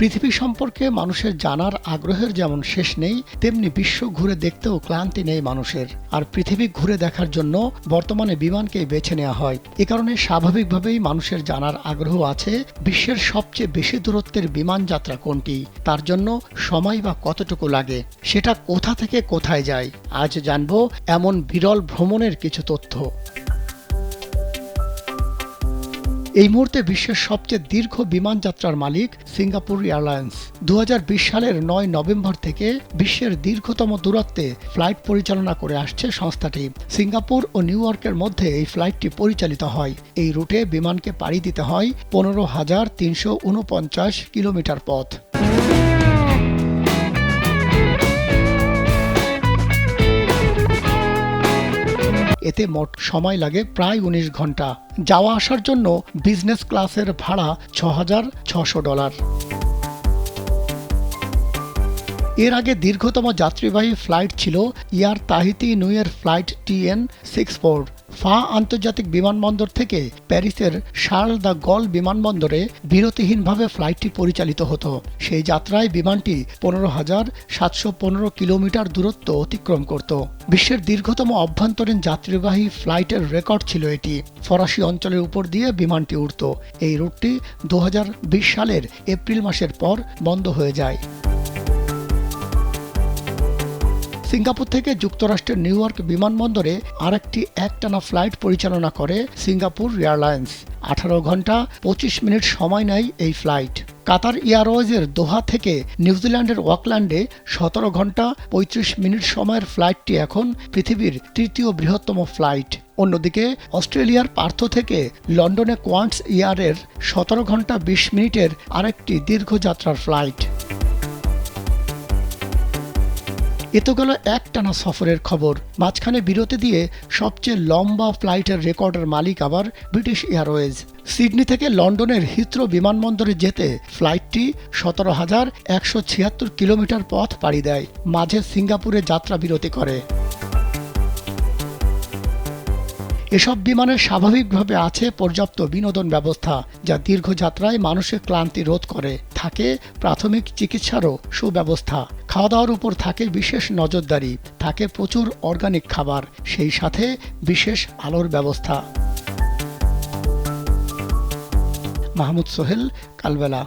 পৃথিবী সম্পর্কে মানুষের জানার আগ্রহের যেমন শেষ নেই, তেমনি বিশ্ব ঘুরে দেখতেও ক্লান্তি নেই মানুষের। আর পৃথিবী ঘুরে দেখার জন্য বর্তমানে বিমানকেই বেছে নেওয়া হয়। এ কারণে স্বাভাবিকভাবেই মানুষের জানার আগ্রহ আছে, বিশ্বের সবচেয়ে বেশি দূরত্বের বিমান যাত্রা কোনটি, তার জন্য সময় বা কতটুকু লাগে, সেটা কোথা থেকে কোথায় যায়, আজ জানব এমন বিরল ভ্রমণের কিছু তথ্য। এই মুহূর্তে বিশ্বের সবচেয়ে দীর্ঘ বিমান যাত্রার মালিক সিঙ্গাপুর এয়ারলাইন্স। দু হাজার বিশ সালের নয় নভেম্বর থেকে বিশ্বের দীর্ঘতম দূরত্বে ফ্লাইট পরিচালনা করে আসছে সংস্থাটি। সিঙ্গাপুর ও নিউ ইয়র্কের মধ্যে এই ফ্লাইটটি পরিচালিত হয়। এই রুটে বিমানকে পাড়ি দিতে হয় পনেরো হাজার তিনশো উনপঞ্চাশ কিলোমিটার পথ। এতে মোট সময় লাগে প্রায় উনিশ ঘণ্টা। যাওয়া আসার জন্য বিজনেস ক্লাসের ভাড়া ছ ছশো ডলার। এর আগে দীর্ঘতম যাত্রীবাহী ফ্লাইট ছিল Air Tahiti Nui flight TN six four ফা আন্তর্জাতিক বিমানবন্দর থেকে প্যারিসের শার্ল দ্য গল বিমানবন্দরে বিরতিহীনভাবে ফ্লাইটটি পরিচালিত হতো। সেই যাত্রায় বিমানটি পনেরো হাজার সাতশো পনেরো কিলোমিটার দূরত্ব অতিক্রম করত। বিশ্বের দীর্ঘতম অভ্যন্তরীণ যাত্রীবাহী ফ্লাইটের রেকর্ড ছিল এটি। ফরাসি অঞ্চলের উপর দিয়ে বিমানটি উড়ত। এই রুটটি দু হাজার বিশ সালের এপ্রিল মাসের পর বন্ধ হয়ে যায়। সিঙ্গাপুর থেকে যুক্তরাষ্ট্রের নিউ ইয়র্ক বিমানবন্দরে আরেকটি একটানা ফ্লাইট পরিচালনা করে সিঙ্গাপুর এয়ারলাইন্স। আঠারো ঘণ্টা, পঁচিশ মিনিট সময় নেয় এই ফ্লাইট। কাতার এয়ারওয়েজের দোহা থেকে নিউজিল্যান্ডের ওয়াকল্যান্ডে সতেরো ঘণ্টা, পঁয়ত্রিশ মিনিট সময়ের ফ্লাইটটি এখন পৃথিবীর তৃতীয় বৃহত্তম ফ্লাইট। অন্যদিকে, অস্ট্রেলিয়ার পার্থ থেকে লন্ডনে কোয়ান্টস ইয়ারের সতেরো ঘণ্টা, বিশ মিনিটের আরেকটি দীর্ঘযাত্রার ফ্লাইট। এ তো গেল একটানা সফরের খবর। মাঝখানে বিরতি দিয়ে সবচেয়ে লম্বা ফ্লাইটের রেকর্ডের মালিক আবার ব্রিটিশ এয়ারওয়েজ। সিডনি থেকে লন্ডনের হিথ্রো বিমানবন্দরে যেতে ফ্লাইটটি সতেরো হাজার একশো ছিয়াত্তর কিলোমিটার পথ পাড়ি দেয়। মাঝে সিঙ্গাপুরে যাত্রা বিরতি করে। এসব বিমানে স্বাভাবিকভাবে আছে পর্যাপ্ত বিনোদন ব্যবস্থা, যা দীর্ঘ যাত্রায় মানুষের ক্লান্তি রোধ করে। থাকে প্রাথমিক চিকিৎসারও সুব্যবস্থা। খাওয়া দাওয়ার উপর থাকে বিশেষ নজরদারি। থাকে প্রচুর অর্গানিক খাবার। সেই সাথে বিশেষ আলোর ব্যবস্থা। মাহমুদ সোহেল, কালবেলা।